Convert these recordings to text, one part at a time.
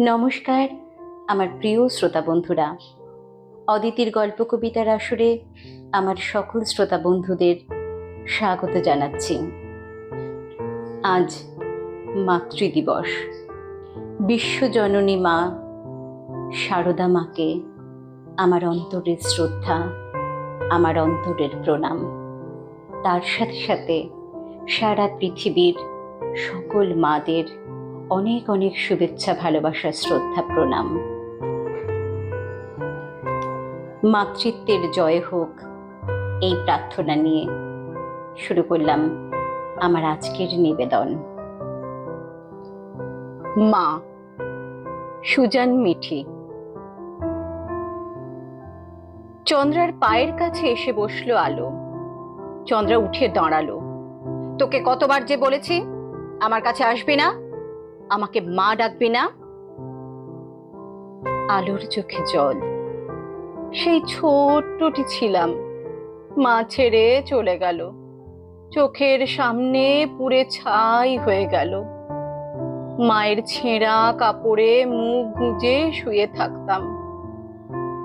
নমস্কার, আমার প্রিয় শ্রোতা বন্ধুরা। অদিতির গল্প কবিতার আসরে আমার সকল শ্রোতা বন্ধুদের স্বাগত জানাচ্ছি। আজ মাতৃদিবস। বিশ্বজননী মা সারদা মাকে আমার অন্তরের শ্রদ্ধা, আমার অন্তরের প্রণাম। তার সাথে সাথে সারা পৃথিবীর সকল মাদের অনেক অনেক শুভেচ্ছা, ভালোবাসা, শ্রদ্ধা, প্রণাম। মাতৃত্বের জয় হোক এই প্রার্থনা নিয়ে শুরু করলাম আমার আজকের নিবেদন। মা, সুজান মিঠি। চন্দ্রার পায়ের কাছে এসে বসল আলো। চন্দ্রা উঠে দাঁড়াল। তোকে কতবার যে বলেছি, আমার কাছে আসবি না? আমাকে মা ডাকবি না? আলোর চোখে জল। সেই ছোট্টটি ছিলাম। মা ছেড়ে চলে গেল। চোখের সামনে পুরে ছাই হয়ে গেল। মায়ের ছেঁড়া কাপড়ে মুখ গুঁজে শুয়ে থাকতাম।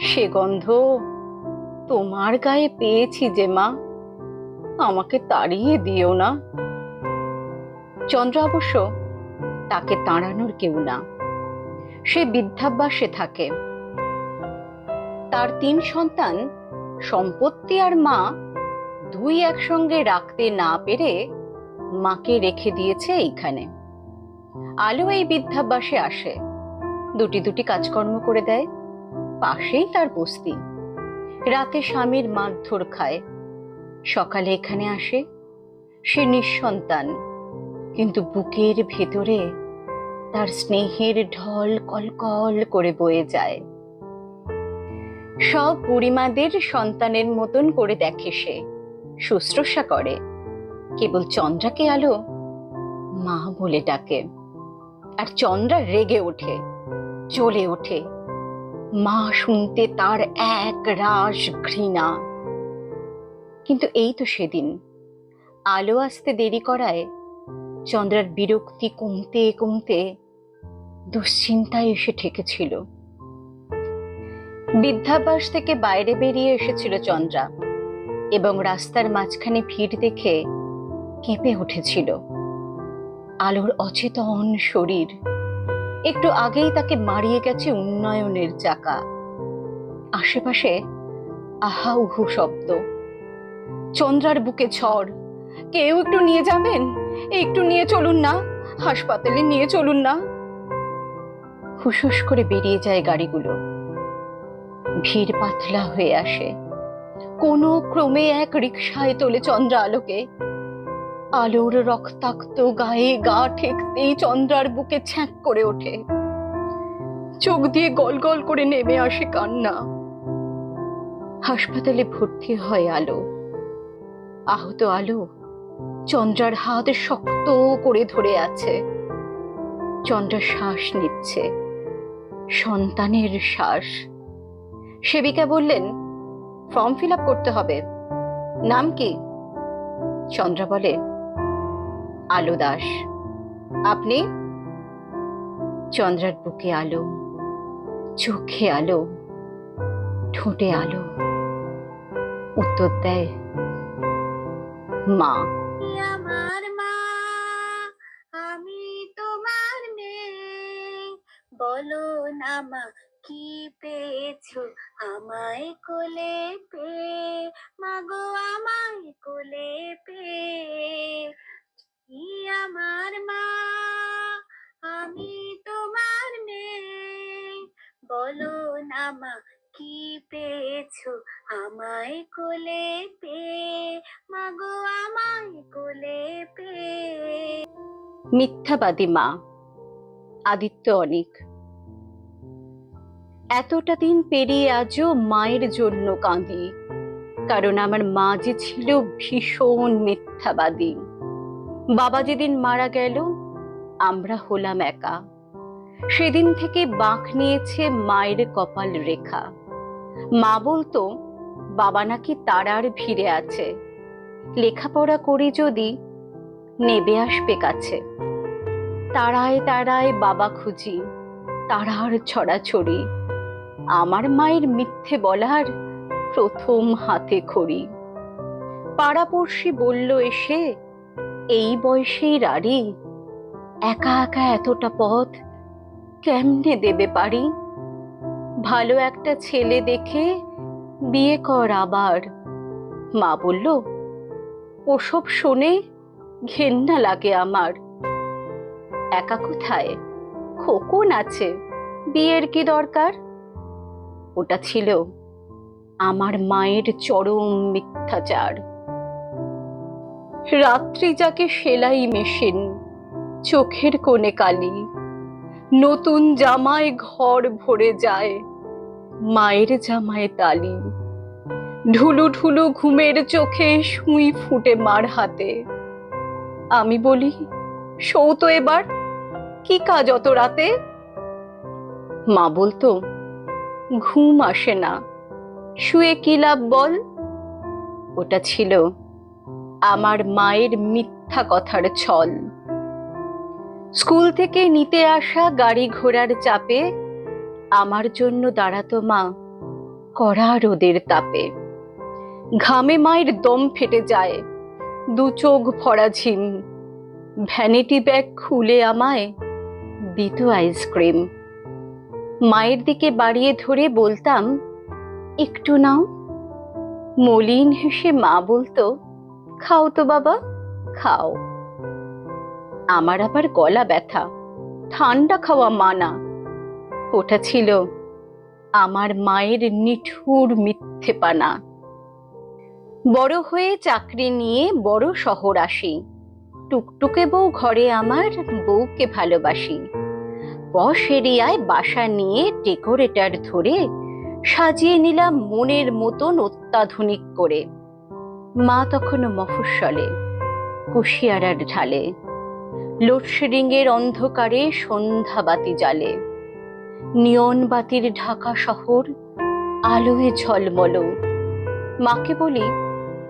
সে গন্ধ তোমার গায়ে পেয়েছি যে মা। আমাকে তাড়িয়ে দিও না। চন্দ্র অবশ্য তাকে তাড়ানোর কেউ না। সে বৃদ্ধাভ্যাসে থাকে। তার তিন সন্তান, সম্পত্তি আর মা, দুই একসঙ্গে রাখতে না পেরে মাকে রেখে দিয়েছে এইখানে। আলো এই বৃদ্ধাভ্যাসে আসে। দুটি দুটি কাজকর্ম করে দেয়। পাশেই তার বস্তি। রাতে স্বামীর মারধর খায়। সকালে এখানে আসে। সে নিঃসন্তান। কিন্তু বুকের ভেতরে তার স্নেহের ঢল কলকল করে বয়ে যায়। সব বুড়িমাদের সন্তানের মতন করে দেখে সে, শুশ্রূষা করে। কেবল চন্দ্রাকে আলো, মা বলে ডাকে। আর চন্দ্রা রেগে ওঠে চলে ওঠে। মা শুনতে তার এক রাস ঘৃণা। কিন্তু এই তো সেদিন। আলো আসতে দেরি করায় চন্দ্রার বিরক্তি কমতে কমতে দুশ্চিন্তায় এসে ঠেকেছিল। বৃদ্ধাবাস থেকে বাইরে বেরিয়ে এসেছিল চন্দ্রা এবং রাস্তার মাঝখানে ভিড় দেখে কেঁপে উঠেছিল। আলোর অচেতন শরীর একটু আগেই তাকে মারিয়ে গেছে উন্নয়নের চাকা। আশেপাশে আহা উহু শব্দ। চন্দ্রার বুকে ঝড়, কেউ একটু নিয়ে যাবেন? একটু নিয়ে চলুন না। হাসপাতালে নিয়ে চলুন না। হুসুস করে বেরিয়ে যায় গাড়িগুলো। ভিড় পাতলা হয়ে আসে। কোনো ক্রমে এক রিক্সায় তোলে চন্দ্র আলোকে আলোর রক্তাক্ত গায়ে গা ঠেকতেই চন্দ্রার বুকে ছ্যাঁক করে ওঠে। চোখ দিয়ে গল গল করে নেমে আসে কান্না। হাসপাতালে ভর্তি হয় আলো। আহত আলো চন্দ্রার হাত শক্ত করে ধরে আছে। চন্দ্রা শ্বাস নিচ্ছে। সন্তানের শ্বাস। সেবিকা বললেন, ফর্ম ফিল আপ করতে হবে। নাম কি? চন্দ্রা বলে, আলো দাস। আপনি? চন্দ্রার বুকে আলো, চোখে আলো, ঠোঁটে আলো। উত্তর দেয়, মা। আমার মা আমি তোমার মেয়ে। বলো না মা কি পেয়েছ আমায় কোলে পেয়ে? মিথ্যাবাদী মা, আদিত্য অনেক। এতটা দিন পেরিয়ে আজও মায়ের জন্য কাঁদি, কারণ আমার মা যে ছিল ভীষণ মিথ্যাবাদী। বাবা যেদিন মারা গেল, আমরা হলাম একা। সেদিন থেকে বাঁক নিয়েছে মায়ের কপাল রেখা। মা বলতো, বাবা নাকি তারার ভিড়ে আছে। লেখাপড়া করি যদি নেবে আসবে কাছে। তারায় তারায় বাবা খুঁজি তারার ছড়াছড়ি। আমার মায়ের মিথ্যে বলার প্রথম হাতে খড়ি। পাড়াপড়শি বলল এসে, এই বয়সেই রাড়ি একা একা এতটা পথ কেমনে দেবে পারি? ভালো একটা ছেলে দেখে বিয়ে কর আবার। মা বলল ওসব শুনে ঘেন্না লাগে আমার। একা কোথায়? খোকন আছে। বিয়ের কি দরকার? ওটা ছিল আমার মায়ের চরম মিথ্যাচার। রাত্রি যাকে সেলাই মেশিন, চোখের কোণে কালি, নতুন জামায় ঘর ভরে যায়, মায়ের জামায় তালি। ঢুলু ঢুলু ঘুমের চোখে সুই ফুটে মার হাতে। আমি বলি সৌতো এবার, কি কাজ অত রাতে? মা বলতো, ঘুম আসে না, শুয়ে কি লাভ বল? ওটা ছিল আমার মায়ের মিথ্যা কথার ছল। স্কুল থেকে নিতে আসা গাড়ি ঘোড়ার চাপে আমার জন্য দাঁড়াতো মা কড়া রোদের তাপে। ঘামে মায়ের দম ফেটে যায়। দু চোখ ভরা ঝিম। ভ্যানিটি ব্যাগ খুলে আমায় দিত আইসক্রিম। মায়ের দিকে বাড়িয়ে ধরে বলতাম, একটু নাও। মলিন হেসে মা বলতো, খাও তো বাবা, খাও। আমার আবার গলা ব্যথা। ঠান্ডা খাওয়া মানা। ওটা ছিল আমার মায়ের নিঠুর মিথ্যে পানা বড় হয়ে চাকরি নিয়ে বড় শহর আসি। টুকটুকে বউ ঘরে আমার, বউকে ভালোবাসি। পশ এরিয়ায় বাসা নিয়ে ডেকোরেটর ধরে সাজিয়ে নিলাম মনের মতন অত্যাধুনিক করে। মা তখনও মফস্বলে, কুশিয়ারার ঢালে। লোডশেডিং এর অন্ধকারে সন্ধ্যা বাতি জ্বালে। নিয়ন বাতির ঢাকা শহর আলোয় ঝলমল। মাকে বলি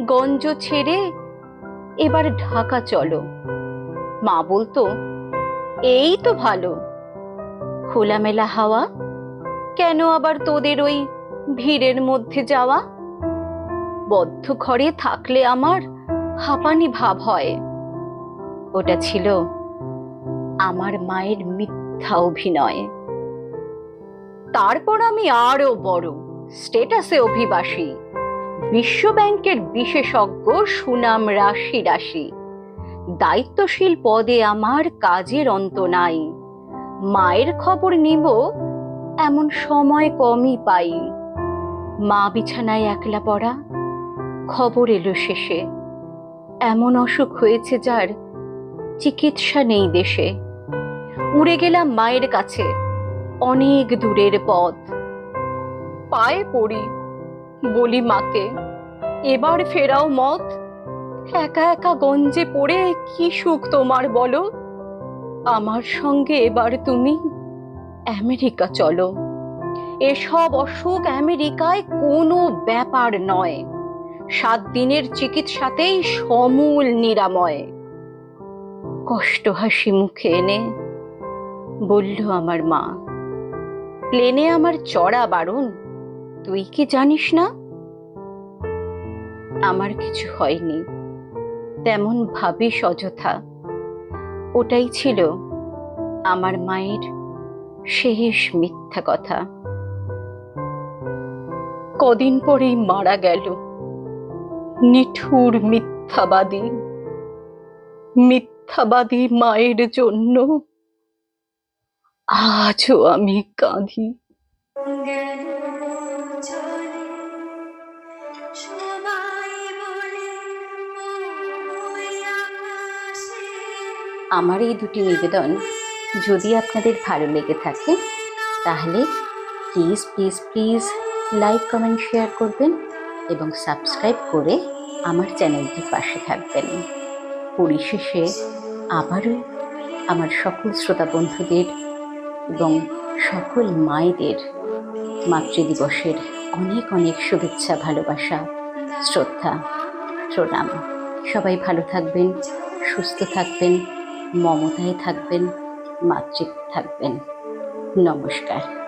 গঞ্জ ছেড়ে এবার ঢাকা চলো। মা বলতো, এই তো ভালো। খোলামেলা হাওয়া, কেন আবার তোদের ওই ভিড়ের মধ্যে যাওয়া? বদ্ধ ঘরে থাকলে আমার হাঁপানি ভাব হয়। ওটা ছিল আমার মায়ের মিথ্যা অভিনয়। তারপর আমি আরও বড়, স্টেটাসে অভিবাসী। বিশ্ব ব্যাংকের বিশেষজ্ঞ সুনাম রাশি রাশি। দায়িত্বশীল পদে আমার কাজের অন্ত নাই। মায়ের খবর নিব, এমন সময় কমই পাই। মা বিছানায় একলা পড়া, খবর এলো শেষে। এমন অসুখ হয়েছে যার চিকিৎসা নেই দেশে। উড়ে গেলাম মায়ের কাছে, অনেক দূরের পথ। পায়ে পড়ি বলি মাকে, এবার ফেরাও মত একা একা গঞ্জে পড়ে কি সুখ তোমার বলো? আমার সঙ্গে এবার তুমি আমেরিকা চলো। এসব অসুখ আমেরিকায় কোনো ব্যাপার নয়। সাত দিনের চিকিৎসাতেই সমূল নিরাময়। কষ্ট হাসি মুখে এনে বলল আমার মা, প্লেনে আমার চড়া বারণ তুই কি জানিস না? আমার কিছু হয়নি। তেমন ভাবিস সযথা। ওটাই ছিল আমার মায়ের শেষ মিথ্যা কথা। কদিন পরেই মারা গেল। নিঠুর মিথ্যাবাদী। মিথ্যাবাদী মায়ের জন্য। আজও আমি কাঁদি। আমার এই দুটি নিবেদন যদি আপনাদের ভালো লেগে থাকে, তাহলে please please please like comment share করবেন এবং সাবস্ক্রাইব করে আমার চ্যানেলটির পাশে থাকবেন। পরিশেষে আবারও আমার সকল শ্রোতা বন্ধুদের এবং সকল মায়েদের মাতৃদিবসের অনেক অনেক শুভেচ্ছা, ভালোবাসা, শ্রদ্ধা, প্রণাম। সবাই ভালো থাকবেন, সুস্থ থাকবেন। মমতায় থাকবেন মাতৃত্বে থাকবেন। নমস্কার।